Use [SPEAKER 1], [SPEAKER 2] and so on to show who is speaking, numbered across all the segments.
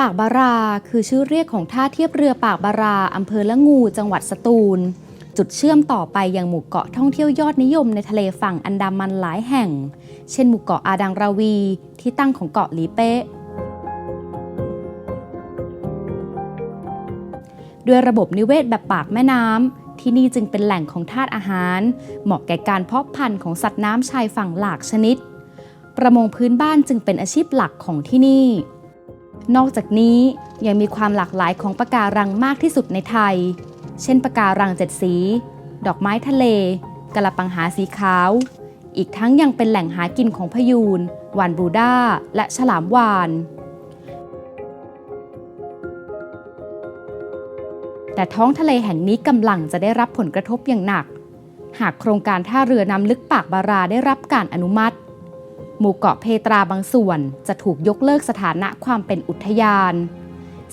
[SPEAKER 1] ปากบารา คือชื่อเรียกของท่าเทียบเรือปากบาราอำเภอละงู จังหวัดสตูล จุดเชื่อมต่อไปยังหมู่เกาะท่องเที่ยวยอดนิยมในทะเลฝั่งอันดามันหลายแห่ง เช่นหมู่เกาะอาดังราวี ที่ตั้งของเกาะหลีเป๊ะด้วยระบบนิเวศแบบปากแม่น้ำที่นี่จึงเป็นแหล่งของธาตุอาหาร เหมาะแก่การเพาะพันธุ์ของสัตว์น้ำชายฝั่งหลากชนิด ประมงพื้นบ้านจึงเป็นอาชีพหลักของที่นี่ นอกจากนี้ยังมีความหลากหลายของปะการังมากที่สุดในไทย เช่นปะการังเจ็ดสี ดอกไม้ทะเลกะละปังหาสีขาว อีกทั้งยังเป็นแหล่งหากินของพยูนวานบูด้า และฉลามวาน แต่ท้องทะเลแห่งนี้กำลังจะได้รับผลกระทบอย่างหนัก หากโครงการท่าเรือน้ำลึกปากบาราได้รับการอนุมัติ หมู่เกาะเพตราบางส่วนจะถูกยกเลิกสถานะความเป็นอุทยาน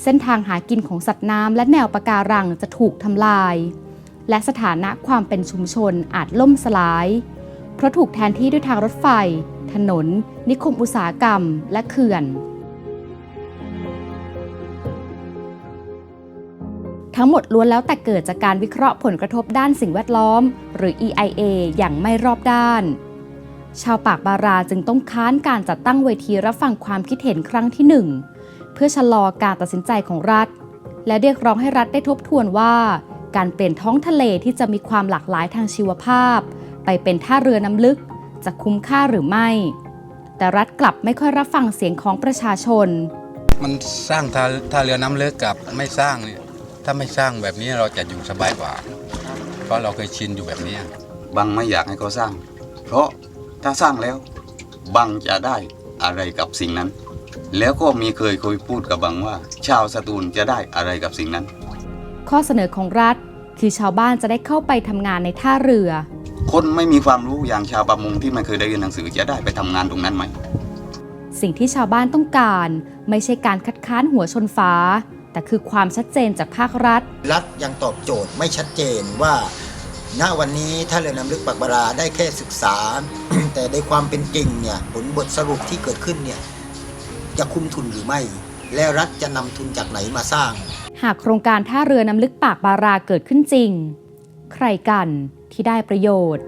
[SPEAKER 1] เส้นทางหากินของสัตว์น้ำและแนวปะการังจะถูกทำลาย และสถานะความเป็นชุมชนอาจล่มสลาย เพราะถูกแทนที่ด้วยทางรถไฟ ถนน นิคมอุตสาหกรรม และเขื่อน ทั้งหมดล้วนแล้วแต่เกิดจากการวิเคราะห์ผลกระทบด้านสิ่งแวดล้อม หรือ EIA อย่างไม่รอบด้าน ชาวปากบาราจึงต้องค้านการจัดตั้งเวทีรับฟังความคิดเห็นครั้งที่หนึ่งเพื่อชะลอการตัดสินใจของรัฐ และเรียกร้องให้รัฐได้ทบทวนว่า การเปลี่ยนท้องทะเลที่จะมีความหลากหลายทางชีวภาพ ไปเป็นท่าเรือน้ำลึกจะคุ้มค่าหรือไม่ แต่รัฐกลับไม่ค่อยรับฟังเสียงของประชาชน
[SPEAKER 2] มันสร้างท่าท่าเรือน้ำเลิกกับไม่สร้างเนี่ยถ้าไม่สร้างแบบนี้เราจะอยู่สบายกว่า เพราะเราเคยชินอยู่แบบนี้
[SPEAKER 3] บังไม่อยากให้เขาสร้าง เพราะ ถ้าสร้างแล้ว บังจะได้อะไรกับสิ่งนั้น แล้วก็มีเคยเคยพูดกับบังว่า ชาวสตูลจะได้อะไรกับสิ่งนั้น
[SPEAKER 1] ข้อเสนอของรัฐคือชาวบ้านจะได้เข้าไปทำงานในท่าเรือ
[SPEAKER 3] คนไม่มีความรู้อย่างชาวประมงที่ไม่เคยได้เรียนหนังสือจะได้ไปทำงานตรงนั้นไหม
[SPEAKER 1] สิ่งที่ชาวบ้านต้องการ ไม่ใช่การคัดค้านหัวชนฟ้า แต่คือความชัดเจนจากภาครัฐ
[SPEAKER 4] รัฐยังตอบโจทย์ไม่ชัดเจนว่า ณวันนี้ถ้าเรือนำลึกปากบาราได้แค่ศึกษา แต่ในความเป็นจริงเนี่ยผลบทสรุปที่เกิดขึ้นเนี่ยจะคุ้มทุนหรือไม่ และรัฐจะนำทุนจากไหนมาสร้าง
[SPEAKER 1] หากโครงการท่าเรือนำลึกปากบาราเกิดขึ้นจริง ใครกันที่ได้ประโยชน์